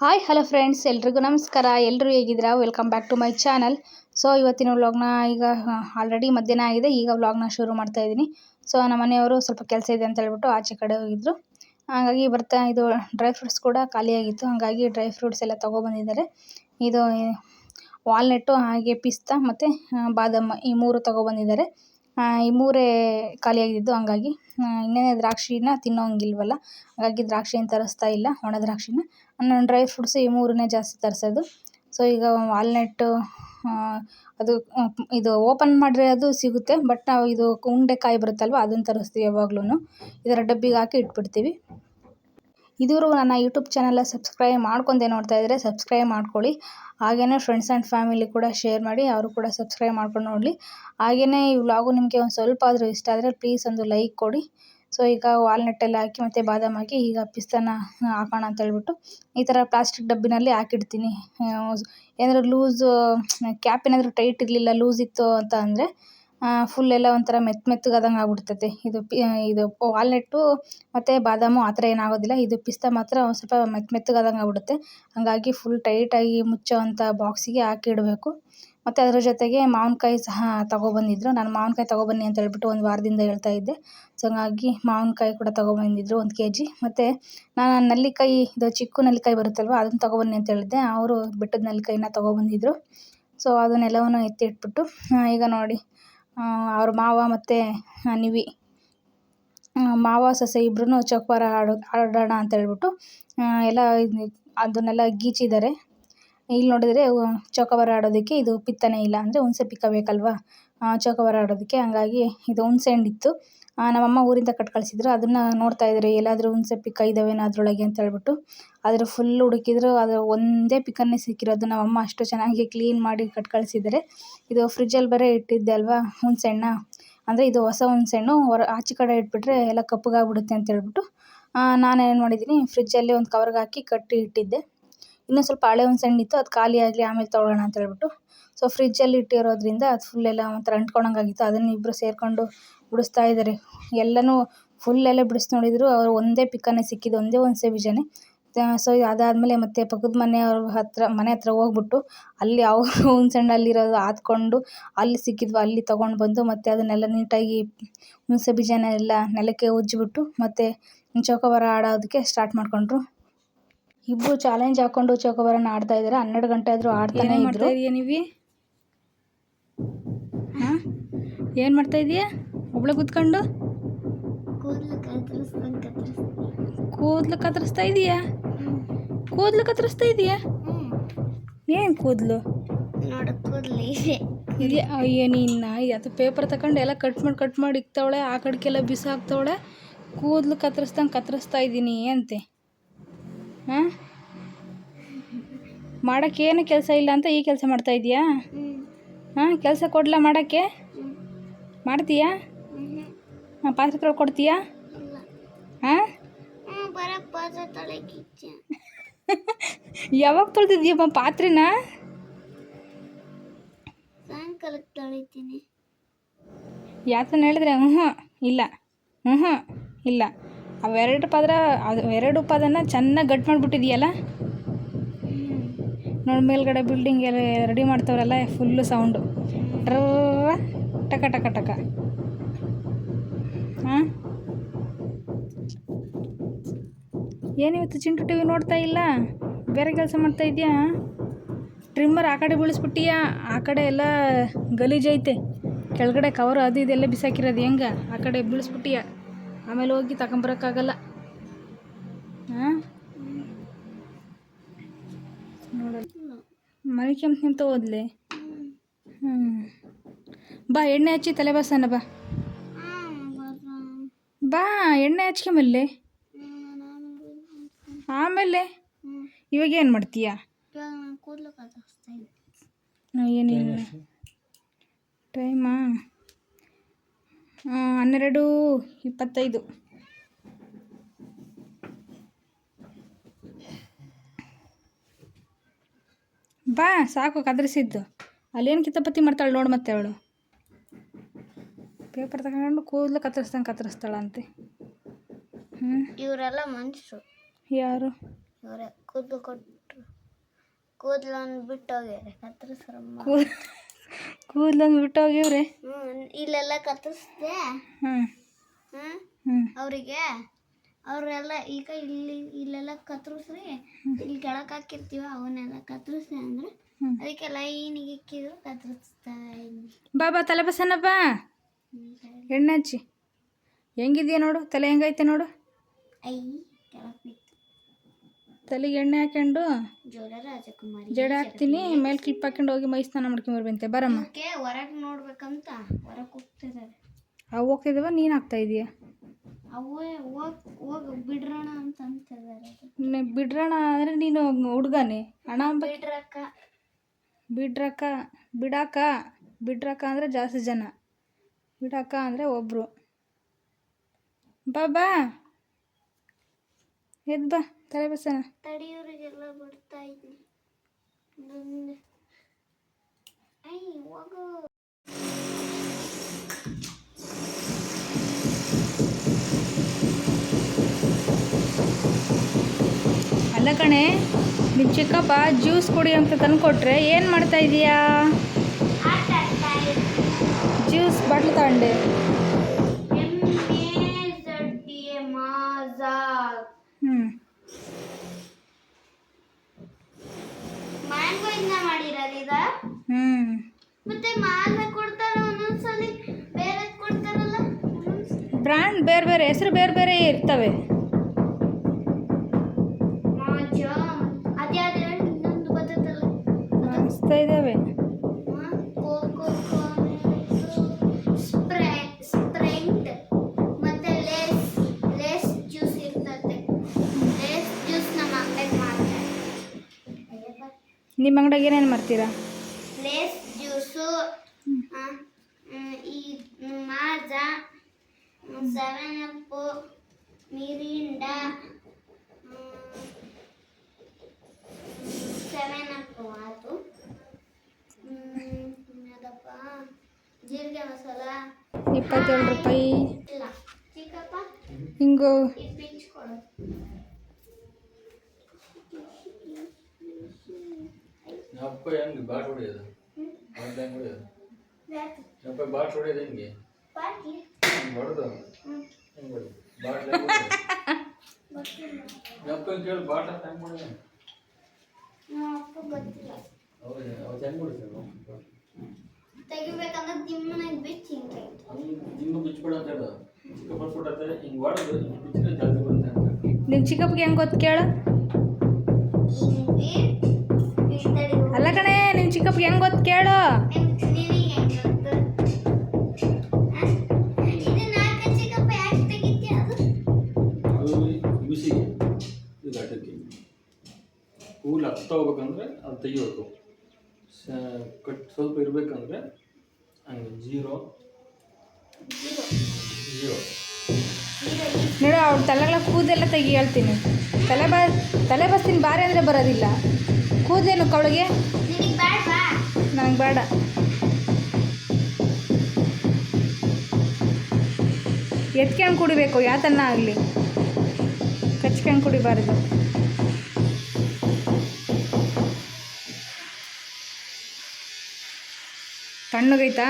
Hi, hello friends, ಎಲ್ರಿಗೂ ನಮಸ್ಕಾರ. ಎಲ್ಲರೂ ಹೇಗಿದ್ದೀರಾ? Welcome back to my channel so ಇವತ್ತಿನ ವ್ಲಾಗ್ನ ಈಗ ಆಲ್ರೆಡಿ ಮಧ್ಯಾಹ್ನ ಆಗಿದೆ. ಈಗ ವ್ಲಾಗ್ನ ಶುರು ಮಾಡ್ತಾ ಇದ್ದೀನಿ. ಸೊ ನಮ್ಮ ಮನೆಯವರು ಸ್ವಲ್ಪ ಕೆಲಸ ಇದೆ ಅಂತ ಹೇಳ್ಬಿಟ್ಟು ಆಚೆ ಕಡೆ ಹೋಗಿದ್ರು. ಹಾಗಾಗಿ ಬರ್ತಾ, ಇದು ಡ್ರೈ ಫ್ರೂಟ್ಸ್ ಕೂಡ ಖಾಲಿಯಾಗಿತ್ತು ಹಾಗಾಗಿ ಡ್ರೈ ಫ್ರೂಟ್ಸ್ ಎಲ್ಲ ತೊಗೊಬಂದಿದ್ದಾರೆ ಇದು ವಾಲ್ನೆಟ್ಟು ಹಾಗೆ ಪಿಸ್ತಾ ಮತ್ತು ಬಾದಾಮ ಈ ಮೂರು ತೊಗೊಬಂದಿದ್ದಾರೆ ಈ ಮೂರೇ ಖಾಲಿಯಾಗಿದ್ದು ಹಂಗಾಗಿ ಇನ್ನೇನೇ ದ್ರಾಕ್ಷಿನ ತಿನ್ನೋಂಗಿಲ್ವಲ್ಲ. ಹಾಗಾಗಿ ದ್ರಾಕ್ಷಿನ ತರಿಸ್ತಾ ಇಲ್ಲ, ಒಣ ದ್ರಾಕ್ಷಿನ. ನಾನು ಡ್ರೈ ಫ್ರೂಟ್ಸ್ ಈ ಮೂರನ್ನೇ ಜಾಸ್ತಿ ತರಿಸೋದು. ಸೊ ಈಗ ವಾಲ್ನಟ್ಟು ಅದು ಇದು ಓಪನ್ ಮಾಡಿದ್ರೆ ಅದು ಸಿಗುತ್ತೆ ಬಟ್ ನಾವು ಇದು ಉಂಡೆಕಾಯಿ ಬರುತ್ತಲ್ವ, ಅದನ್ನು ತರಿಸ್ತೀವಿ ಯಾವಾಗ್ಲೂ ಇದರ ಡಬ್ಬಿಗೆ ಹಾಕಿ ಇಟ್ಬಿಡ್ತೀವಿ. ಇದುವರೆಗೂ ನನ್ನ ಯೂಟ್ಯೂಬ್ ಚಾನಲ್ ಸಬ್ಸ್ಕ್ರೈಬ್ ಮಾಡ್ಕೊಂಡೆ ನೋಡ್ತಾ ಇದ್ದರೆ ಸಬ್ಸ್ಕ್ರೈಬ್ ಮಾಡ್ಕೊಳ್ಳಿ. ಹಾಗೆಯೇ ಫ್ರೆಂಡ್ಸ್ ಆ್ಯಂಡ್ ಫ್ಯಾಮಿಲಿ ಕೂಡ ಶೇರ್ ಮಾಡಿ, ಅವರು ಕೂಡ ಸಬ್ಸ್ಕ್ರೈಬ್ ಮಾಡ್ಕೊಂಡು ನೋಡಲಿ. ಹಾಗೆಯೇ ಈ ವ್ಲಾಗು ನಿಮಗೆ ಒಂದು ಸ್ವಲ್ಪ ಆದರೂ ಇಷ್ಟ ಆದರೆ ಪ್ಲೀಸ್ ಒಂದು ಲೈಕ್ ಕೊಡಿ. ಸೊ ಈಗ ವಾಲ್ನಟ್ಟೆಲ್ಲ ಹಾಕಿ ಮತ್ತು ಬಾದಾಮಿ ಹಾಕಿ ಈಗ ಪಿಸ್ತಾನ ಹಾಕೋಣ ಅಂತ ಹೇಳ್ಬಿಟ್ಟು ಈ ಥರ ಪ್ಲಾಸ್ಟಿಕ್ ಡಬ್ಬಿನಲ್ಲಿ ಹಾಕಿಡ್ತೀನಿ. ಏನಾದರೂ ಲೂಸು ಕ್ಯಾಪ್ ಏನಾದರೂ ಟೈಟ್ ಇರಲಿಲ್ಲ ಲೂಸ್ ಇತ್ತು ಅಂತ ಅಂದರೆ ಫುಲ್ ಎಲ್ಲ ಒಂಥರ ಮೆತ್ತ ಮೆತ್ತಗಾದಂಗೆ ಆಗ್ಬಿಡ್ತೈತೆ ಇದು ಪಿ ಇದು ವಾಲ್ನಟ್ಟು ಮತ್ತು ಬಾದಾಮು ಆ ಥರ ಏನಾಗೋದಿಲ್ಲ. ಇದು ಪಿಸ್ತಾ ಮಾತ್ರ ಒಂದು ಸ್ವಲ್ಪ ಮೆತ್ತ ಮೆತ್ತಗಾದಂಗೆ ಆಗ್ಬಿಡುತ್ತೆ. ಹಾಗಾಗಿ ಫುಲ್ ಟೈಟಾಗಿ ಮುಚ್ಚೋ ಅಂಥ ಬಾಕ್ಸಿಗೆ ಹಾಕಿ ಇಡಬೇಕು ಮತ್ತು ಅದರ ಜೊತೆಗೆ ಮಾವಿನ್ಕಾಯಿ ಸಹ ತೊಗೊಬಂದಿದ್ರು. ನಾನು ಮಾವಿನ್ಕಾಯಿ ತಗೊಬನ್ನಿ ಅಂತ ಹೇಳ್ಬಿಟ್ಟು ಒಂದು ವಾರದಿಂದ ಹೇಳ್ತಾ ಇದ್ದೆ. ಸೊ ಹಂಗಾಗಿ ಮಾವಿನ್ಕಾಯಿ ಕೂಡ ತಗೊಬಂದಿದ್ದರು ಒಂದು ಕೆ ಜಿ ಮತ್ತು ನಾನು ನೆಲ್ಲಿಕಾಯಿ, ಇದು ಚಿಕ್ಕ ನೆಲ್ಲಿಕಾಯಿ ಬರುತ್ತಲ್ವ, ಅದನ್ನು ತಗೊಬನ್ನಿ ಅಂತ ಹೇಳಿದ್ದೆ. ಅವರು ಬಿಟ್ಟದ ನೆಲ್ಲಿಕಾಯಿನ ತೊಗೊಬಂದಿದ್ರು. ಸೊ ಅದನ್ನೆಲ್ಲವನ್ನು ಎತ್ತಿ ಇಟ್ಬಿಟ್ಟು ಈಗ ನೋಡಿ ಅವ್ರ ಮಾವ ಮತ್ತು ನಿವಿ ಮಾವ, ಸೊಸೆ ಇಬ್ಬರೂ ಚೌಕಾಬಾರ ಆಡೋ, ಆಡೋಣ ಅಂತ ಹೇಳ್ಬಿಟ್ಟು ಎಲ್ಲ ಅದನ್ನೆಲ್ಲ ಗೀಚಿದ್ದಾರೆ. ಇಲ್ಲಿ ನೋಡಿದರೆ ಚೌಕಾಬಾರ ಆಡೋದಕ್ಕೆ ಇದು ಪಿತ್ತನೇ ಇಲ್ಲ ಅಂದರೆ ಹುಣಸೆ ಪಿಕ್ಕ ಬೇಕಲ್ವಾ ಚೌಕಾಬಾರ ಆಡೋದಕ್ಕೆ ಹಂಗಾಗಿ ಇದು ಹುಣಸೆ ಹಣ್ಣಿತ್ತು ನಮ್ಮಮ್ಮ ಊರಿಂದ ಕಟ್ ಕಳಿಸಿದ್ರು ಅದನ್ನು ನೋಡ್ತಾ ಇದ್ದಾರೆ ಎಲ್ಲಾದರೂ ಹುಣಸೆ ಪಿಕ್ಕ ಇದ್ದಾವೇನೋ ಅದರೊಳಗೆ ಅಂತ ಹೇಳ್ಬಿಟ್ಟು. ಆದರೆ ಫುಲ್ ಹುಡುಕಿದ್ರು ಅದು ಒಂದೇ ಪಿಕ್ಕನ್ನೇ ಸಿಕ್ಕಿರೋದು ನಮ್ಮಮ್ಮ ಅಷ್ಟು ಚೆನ್ನಾಗಿ ಕ್ಲೀನ್ ಮಾಡಿ ಕಟ್ ಕಳಿಸಿದ್ದಾರೆ ಇದು ಫ್ರಿಜ್ಜಲ್ಲಿ ಬರೀ ಇಟ್ಟಿದ್ದೆ ಅಲ್ವಾ, ಹುಣಸೆ ಹಣ್ಣು? ಅಂದರೆ ಇದು ಹೊಸ ಹುಣಸೆ ಹಣ್ಣು, ಹೊರ ಆಚೆ ಕಡೆ ಇಟ್ಬಿಟ್ರೆ ಎಲ್ಲ ಕಪ್ಪಗಾಗ್ಬಿಡುತ್ತೆ ಅಂತ ಹೇಳ್ಬಿಟ್ಟು. ನಾನು ಏನು ಮಾಡಿದ್ದೀನಿ ಫ್ರಿಜ್ಜಲ್ಲಿ ಒಂದು ಕವರ್ಗೆ ಹಾಕಿ ಕಟ್ಟಿ ಇಟ್ಟಿದ್ದೆ. ಇನ್ನೂ ಸ್ವಲ್ಪ ಹಳೆ ಒಂದು ಸಣ್ಣ ಇತ್ತು, ಅದು ಖಾಲಿ ಆಗಲಿ ಆಮೇಲೆ ತೊಗೊಳ್ಳೋಣ ಅಂತ ಹೇಳ್ಬಿಟ್ಟು. ಸೊ ಫ್ರಿಜ್ಜಲ್ಲಿ ಇಟ್ಟಿರೋದ್ರಿಂದ ಅದು ಫುಲ್ ಎಲ್ಲ ಒಂಥರ ಅಂಟ್ಕೊಳಂಗೆ ಆಗಿತ್ತು ಅದನ್ನು ಇಬ್ಬರು ಸೇರಿಕೊಂಡು ಬಿಡಿಸ್ತಾ ಇದ್ದಾರೆ. ಎಲ್ಲನೂ ಫುಲ್ ಎಲ್ಲ ಬಿಡಿಸಿ ನೋಡಿದ್ರು. ಅವ್ರು ಒಂದೇ ಪಿಕ್ಕನ್ನೇ ಸಿಕ್ಕಿದ್ದು, ಒಂದೇ ಹುಣಸೆ ಬೀಜನೇ ಸೊ ಅದಾದಮೇಲೆ ಮತ್ತೆ ಪಕ್ಕದ ಮನೆಯವ್ರ ಹತ್ತಿರ ಮನೆ ಹತ್ರ ಹೋಗ್ಬಿಟ್ಟು ಅಲ್ಲಿ ಅವರು ಹುಣಸೆ ಹಣ್ಣು ಅಲ್ಲಿರೋದು ಆತ್ಕೊಂಡು ಅಲ್ಲಿ ಸಿಕ್ಕಿದ್ವು. ಅಲ್ಲಿ ತೊಗೊಂಡು ಬಂದು ಮತ್ತೆ ಅದನ್ನೆಲ್ಲ ನೀಟಾಗಿ ಹುಣಸೆ ಬೀಜನೆಲ್ಲ ನೆಲಕ್ಕೆ ಉಜ್ಜಿಬಿಟ್ಟು ಮತ್ತೆ ಚೌಕಾಬಾರ ಆಡೋದಕ್ಕೆ ಸ್ಟಾರ್ಟ್ ಮಾಡಿಕೊಂಡ್ರು. ಇಬ್ಬರು ಚಾಲೆಂಜ್ ಹಾಕೊಂಡು ಚೌಕಾಬಾರನ ಆಡ್ತಾ ಇದ್ದಾರೆ ಹನ್ನೆರಡು ಗಂಟೆ ಆದರೂ ಆಡ್ತಾನೆ ಇದ್ರು. ನೀವಿ? ಹಾಂ? ಏನು ಮಾಡ್ತಾ ಇದೀಯಾ? ಒಬ್ಳೆ ಕೂತ್ಕೊಂಡು? ಕೂದಲು ಕತ್ತರಿಸ್ತಾ ಇದೀಯಾ? ಕೂದಲು ಕತ್ತರಿಸ್ತಾ ಇದೀಯಾ? ಏನು ಕೂದಲು? ನೋಡು ಕೂದಲು ಇದೆ. ಇದೆಯಾ ಅಯ್ಯ ನಿನ್ನ ಅದು ಪೇಪರ್ ತಕೊಂಡು ಎಲ್ಲ ಕಟ್ ಮಾಡಿ ಕಟ್ ಮಾಡಿ ಇಕ್ತವಳೆ. ಆ ಕಡೆಗೆಲ್ಲ ಬಿಸಾಕ್ತವಳೆ. ಕೂದಲು ಕತ್ತರಿಸ್ದಂಗೆ ಕತ್ತರಿಸ್ತಾ ಇದ್ದೀನಿ ಅಂತೆ. ಹಾಂ? ಮಾಡೋಕ್ಕೇನು ಕೆಲಸ ಇಲ್ಲ ಅಂತ ಈ ಕೆಲಸ ಮಾಡ್ತಾ ಇದೀಯಾ? ಹಾಂ ಕೆಲಸ ಕೊಡಲ ಮಾಡೋಕ್ಕೆ? ಮಾಡ್ತೀಯಾ? ಹಾಂ ಪಾತ್ರೆ ತೊಳ್ಕೊಡ್ತೀಯಾ ಇಲ್ಲ. ಹಾಂ? ಯಾವಾಗ ತೊಳ್ದಿದ್ಯಪ್ಪ ಪಾತ್ರೆನ? ಸಾಯಂಕಾಲಕ್ಕೆ ತೊಳಿತೀನಿ. ಯಾತನ ಹೇಳಿದ್ರೆ ಹ್ಞೂ ಇಲ್ಲ. ಹ್ಞೂ ಇಲ್ಲ. ಅವೆರಡು ಪದರ ಅದು ಎರಡು ಪದನ ಚೆನ್ನಾಗಿ ಗಟ್ ಮಾಡಿಬಿಟ್ಟಿದೆಯಲ್ಲ? ನೋಡಿ ಮೇಲ್ಗಡೆ ಬಿಲ್ಡಿಂಗ್ ಎಲ್ಲ ರೆಡಿ ಮಾಡ್ತವ್ರಲ್ಲ ಫುಲ್ಲು ಸೌಂಡು ಟ್ರ ಟಕ ಟಕ ಟಕ. ಹಾಂ ಏನಿವತ್ತು ಚಿಂಟು ಟಿ ವಿ ನೋಡ್ತಾ ಇಲ್ಲ? ಬೇರೆ ಕೆಲಸ ಮಾಡ್ತಾ ಇದೆಯಾ? ಟ್ರಿಮ್ಮರ್ ಆ ಕಡೆ ಬೀಳಿಸ್ಬಿಟ್ಟಿಯಾ? ಆ ಕಡೆ ಎಲ್ಲ ಗಲೀಜೈತೆ ಕೆಳಗಡೆ ಕವರ್ ಅದು ಇದೆಲ್ಲ ಬಿಸಾಕಿರೋದು ಹೆಂಗ? ಆ ಕಡೆ ಬೀಳಿಸ್ಬಿಟ್ಟಿಯ? ಆಮೇಲೆ ಹೋಗಿ ತಗೊಂಬರೋಕ್ಕಾಗಲ್ಲ. ಹಾಂ ನೋಡಲ್ಲ ಮನೆ ಕೆಂಪು ನಿಂತ ಹೋದ್ಲೆ? ಹ್ಞೂ ಬಾ ಎಣ್ಣೆ ಹಚ್ಚಿ ತಲೆ ಬಾಸನ ಬಾ. ಬಾ ಎಣ್ಣೆ ಹಚ್ಕೊಂಬಲ್ಲೆ? ಆಮೇಲೆ? ಇವಾಗ ಏನು ಮಾಡ್ತೀಯಾ? ಏನಿಲ್ಲ ಟೈಮಾ? ಹನ್ನೆರಡು ಇಪ್ಪತ್ತೈದು. ಬಾ ಸಾಕು ಕದರಿಸಿದ್ದು. ಅಲ್ಲೇನು ಕಿತ್ತಪತ್ತಿ ಮಾಡ್ತಾಳೆ ನೋಡು ಮತ್ತೆ ಅವಳು. ಪೇಪರ್ ತಗೊಂಡು ಕೂದಲು ಕತ್ತರಿಸ್ದಂಗೆ ಕತ್ತರಿಸ್ತಾಳಂತೆ. ಹ್ಞೂ ಇವರೆಲ್ಲ ಮನುಷ್ಯರು. ಯಾರು? ಇವರೇ ಕೂದಲು ಕೊಟ್ಟರು ಕೂದಲನ್ನು ಬಿಟ್ಟು ಹೋಗ್ಯಾರೆ ಕತ್ತರಿಸ್ರಮ್ಮ ಕೂದ್ಲಂದು ಬಿಟ್ಟು ಹೋಗಿವ್ರಿ ಇಲ್ಲೆಲ್ಲ ಕತ್ತರಿಸ್ದೆ. ಹ್ಞೂ ಹ್ಞೂ ಅವರಿಗೆ. ಅವರೆಲ್ಲ ಈಗ ಇಲ್ಲಿ ಇಲ್ಲೆಲ್ಲ ಕತ್ತರಿಸ್ರಿ. ಇಲ್ಲಿ ಕೆಳಗೆ ಹಾಕಿರ್ತೀವ ಅವನ್ನೆಲ್ಲ ಕತ್ತರಿಸ್ದೆ ಅಂದ್ರೆ. ಅದಕ್ಕೆ ಲೈನಿಗೆ ಇಕ್ಕಿದ್ರು ಕತ್ತರಿಸ್ತಾ ಬಾಬಾ ತಲೆ ಬಸನಪ್ಪ ಎಣ್ಣೆ ಹಚ್ಚಿ. ಹೆಂಗಿದ್ಯಾ ನೋಡು ತಲೆ ಹೆಂಗೈತೆ ನೋಡು. ಐ ಕೆಳಗೆ ತಲೆಗೆ ಎಣ್ಣೆ ಹಾಕೊಂಡು ಜಡ ಹಾಕ್ತೀನಿ ಮೇಲೆ ಕ್ಲಿಪ್ ಹಾಕೊಂಡು ಹೋಗಿ ಮೈ ಸ್ನಾನ ಮಾಡ್ಕೊಂಬರ್ಬಂತೆ ಬರಮ್ಮ. ಅದಕ್ಕೆ ಹೊರಗೆ ನೋಡ್ಬೇಕಂತ ಹೊರಗೆ ಹೋಗ್ತಿದ್ದಾರೆ ಅವು ಹೋಗ್ತಿದ್ದಾವ ನೀನು ಹಾಕ್ತಾ ಇದೀಯ? ಅವೇ ಹೋಗ್ ಹೋಗ್ ಬಿಡ್ರೋಣ ಅಂತ ಅಂತಿದ್ದಾರೆ ಬಿಡ್ರಣ ಅಂದರೆ ನೀನು ಹುಡ್ಗನೇ. ಹಣ ಬಿಡ್ರಕ್ಕ. ಬಿಡ್ರಕ್ಕ ಬಿಡಾಕ ಬಿಡ್ರಕ್ಕ ಅಂದರೆ ಜಾಸ್ತಿ ಜನ. ಬಿಡಾಕ ಅಂದರೆ ಒಬ್ಬರು ಬಾ. ಎದ್ದು ಬಾ ತಲೆ ಬಸನ ತಡಿಯೋರಿಗೆಲ್ಲ ಬಿಡ್ತಾ ಇದ್ನಿ. ಇದೊಂದು ಐ ಹೋಗು. ಅಲ್ಲ ಕಣೆ ನಿಮ್ಮ ಚಿಕ್ಕಪ್ಪ ಜ್ಯೂಸ್ ಕುಡಿ ಅಂತ ತಂದ್ಕೊಟ್ರೆ ಏನು ಮಾಡ್ತಾ ಇದೀಯಾ? ಜ್ಯೂಸ್ ಬಾಟ್ಲು ತಗೊಂಡೆ. ಹ್ಞೂ ಮ್ಯಾಂಗೋ ಇಂದ ಮಾಡಿರೋದು ಇದ? ಹ್ಞೂ ಮತ್ತೆ ಮಾಜ ಕೊಡ್ತಾರ ಒಂದೊಂದ್ಸಲಿ ಬೇರೆ ಕೊಡ್ತಾರಲ್ಲ? ಬ್ರ್ಯಾಂಡ್ ಬೇರೆ ಬೇರೆ ಹೆಸರು ಬೇರೆ ಬೇರೆ ಇರ್ತವೆ. ನಿಮ್ಮ ಅಂಗಡಿಯಾಗ ಏನೇನು ಮಾಡ್ತೀರಾ? ಲೇಸ್ ಜ್ಯೂಸು ಈ Maaza seven up Mirinda seven up ಆಯಿತು. ಅದಪ್ಪ ಜೀರಿಗೆ ಮಸಾಲ. ಇಪ್ಪತ್ತೇಳು ರೂಪಾಯಿ. ಇಲ್ಲ ಚಿಕ್ಕಪ್ಪ? ಹಿಂಗು ಈ ಪಿಂಚ್ ಕೊಡು ಅಪ್ಪ ಹೆಂಗೆ ಬಾಟ್ ಹೊಡಿಯೋದು ಬಾಟ್ಲ್ ಹೆಂಗೆ ಹೊಡಿಯೋದು ಯಾಕೆ? ಅಪ್ಪ ಬಾಟ್ ಹೊಡಿಯೋದು ಹೆಂಗೆ ಬಾಕಿ ಹಿಂಗೆ ಹೊಡೆದು ಹ್ಞೂ ಹೆಂಗೆ ಹೊಡಿಯೋದು ಬಾಟ್ಲ್ ಹೆಂಗೆ ಹೊಡಿಯೋದು ಗೊತ್ತಿಲ್ಲ ಅಪ್ಪ ಕೇಳಿ ಬಾಟ್ ಅಂತ ಹೆಂಗೆ ಹೊಡಿಯೋದು ನಮ್ಮ ಅಪ್ಪ ಗೊತ್ತಿಲ್ಲ ಹೌದು ಅವತ್ತು ಹೆಂಗೆ ಹೊಡಿತಾರೆ ತೆಗಿಬೇಕಂದ್ರೆ ದಿಮ್ಮನಾಗಿ ಬಿಚ್ಚಿ ಹಿಂಗೆ ಹಿಂಗೆ ಬಿಚ್ಕೊಡು ಅಂತ ಹೇಳೋದು ಚಿಕ್ಕಪ್ಪ ಕೊಟ್ಟತ್ತೆ ಹಿಂಗೆ ಹೊಡೆದು ಹಿಂಗೆ ಬಿಚ್ಚಿದ್ರೆ ಜಾಸ್ತಿ ಬರುತ್ತೆ ಅಂತ ನಿಮ್ಮ ಚಿಕ್ಕಪ್ಪಗೆ ಹೆಂಗೆ ಗೊತ್ತು ಕೇಳು ಹಿಂಗೆ ಈ ಹೆಂಗ್ ಗೊತ್ತು ಕೇಳು. ಚಿಕ್ಕಪ್ಪ ಕೂಲ್ ಹತ್ತಾ ಹೋಗ್ಬೇಕಂದ್ರೆ ಅದು ತೆಗಿಬೇಕು. ಕಟ್ ಸ್ವಲ್ಪ ಇರಬೇಕಂದ್ರೆ ಹಂಗೆ ಜೀರೋ. ಜೀರೋ. ನೋಡು ಅವ್ಳ ತಲೆಗಳ ಕೂದೆಲ್ಲ ತೆಗಿ ಹೇಳ್ತೀನಿ. ತಲೆ ಬ ತಲೆ ಬಸ್ತೀನಿ ಬಾರಿ ಅಂದರೆ ಬರೋದಿಲ್ಲ. ಕೂದಲೇನು ಕವಳಿಗೆ ನನಗೆ ಬೇಡ. ಎತ್ಕೊಂಡು ಕುಡಿಬೇಕು ಯಾತನ್ನ ಆಗಲಿ. ಕಚ್ಕೊಂಡು ಕುಡಿಬಾರ್ದು. ತಣ್ಣಗೈತಾ